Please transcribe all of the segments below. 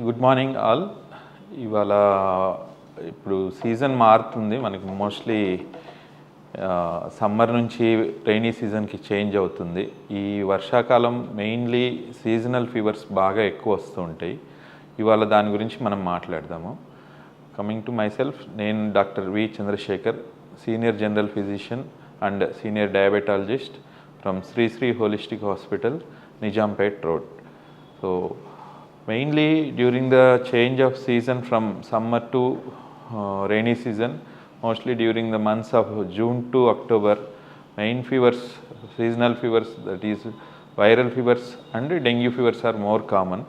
Good morning all. ఇవాళ ఇప్పుడు season మారుతుంది. మనకి మోస్ట్లీ సమ్మర్ నుంచి రైనీ సీజన్కి చేంజ్ అవుతుంది. ఈ వర్షాకాలం మెయిన్లీ సీజనల్ ఫీవర్స్ బాగా ఎక్కువ వస్తూ ఉంటాయి. ఇవాళ దాని గురించి మనం మాట్లాడదాము. కమింగ్ టు మై సెల్ఫ్ నేను doctor V Chandrashekar senior general physician and senior diabetologist from Shri Shri holistic hospital Nizampet road. So mainly during the change of season from summer to rainy season mostly during the months of june to october main fevers seasonal fevers that is viral fevers and dengue fevers are more common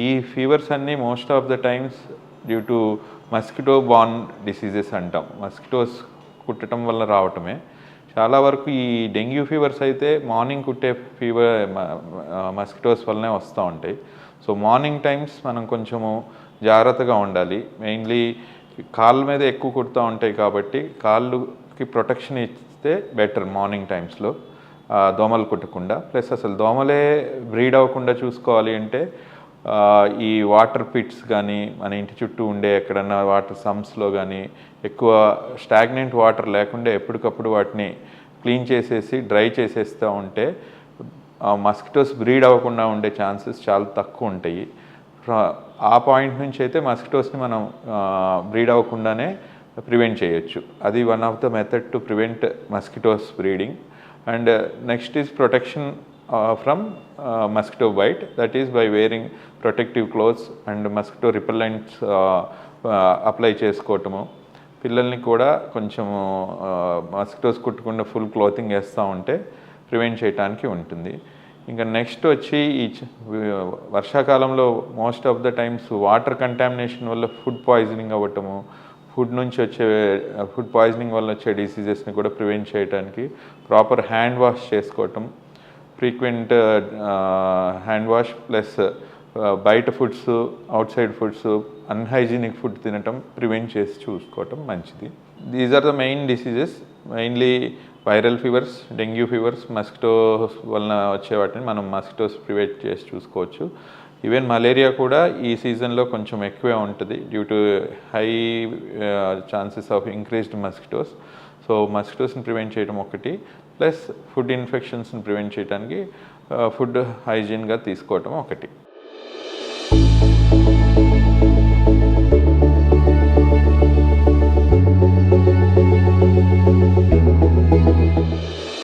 ఈ fevers అన్నీ most of the times due to mosquito borne diseases అంటాం mosquitoes కుట్టడం వల్ల రావటమే చాలా వరకు ఈ dengue fevers అయితే మార్నింగ్ కుట్టే ఫీవర్ మస్కిటోస్ వల్లనే వస్తూ ఉంటాయి. సో మార్నింగ్ టైమ్స్ మనం కొంచెము జాగ్రత్తగా ఉండాలి. మెయిన్లీ కాళ్ళ మీద ఎక్కువ కుడుతూ ఉంటాయి కాబట్టి కాళ్ళుకి ప్రొటెక్షన్ ఇస్తే బెటర్ మార్నింగ్ టైమ్స్లో దోమలు కుట్టకుండా. ప్లస్ అసలు దోమలే బ్రీడ్ అవ్వకుండా చూసుకోవాలి అంటే ఈ వాటర్ పిట్స్ కానీ మన ఇంటి చుట్టూ ఉండే ఎక్కడన్నా వాటర్ సమ్స్లో కానీ ఎక్కువ స్టాగ్నెంట్ వాటర్ లేకుండా ఎప్పటికప్పుడు వాటిని క్లీన్ చేసేసి డ్రై చేసేస్తూ ఉంటే మస్కిటోస్ బ్రీడ్ అవ్వకుండా ఉండే ఛాన్సెస్ చాలా తక్కువ ఉంటాయి. ఆ పాయింట్ నుంచి అయితే మస్కిటోస్ని మనం బ్రీడ్ అవ్వకుండానే ప్రివెంట్ చేయొచ్చు. అది one of the method to prevent mosquitoes breeding. And next is protection from mosquito bite that is by wearing protective clothes and mosquito repellents apply చేసుకోవటము. పిల్లల్ని కూడా కొంచెము మస్కిటోస్ కుట్టకుండా ఫుల్ క్లోతింగ్ వేస్తూ ఉంటే ప్రివెంట్ చేయడానికి ఉంటుంది. ఇంకా నెక్స్ట్ వచ్చి ఈ వర్షాకాలంలో most of the times water contamination వల్ల ఫుడ్ పాయిజనింగ్ అవ్వటము ఫుడ్ నుంచి వచ్చే ఫుడ్ పాయిజనింగ్ వల్ల వచ్చే డిసీజెస్ని కూడా ప్రివెంట్ చేయడానికి ప్రాపర్ హ్యాండ్ వాష్ చేసుకోవటం. ఫ్రీక్వెంట్ హ్యాండ్ వాష్ ప్లస్ బయట foods outside foods unhygienic food తినటం ప్రివెంట్ చేసి చూసుకోవటం మంచిది. These are the main diseases mainly viral fevers dengue fevers mosquitoes వలన వచ్చే వాటిని మనం మస్కిటోస్ ప్రివెంట్ చేసి చూసుకోవచ్చు. ఈవెన్ మలేరియా కూడా ఈ సీజన్లో కొంచెం ఎక్కువే ఉంటుంది due to high chances of increased mosquitoes so మస్కిటోస్ని prevent చేయడం ఒకటి ప్లస్ ఫుడ్ ఇన్ఫెక్షన్స్ని ప్రివెంట్ చేయడానికి ఫుడ్ హైజీన్గా తీసుకోవటం ఒకటి.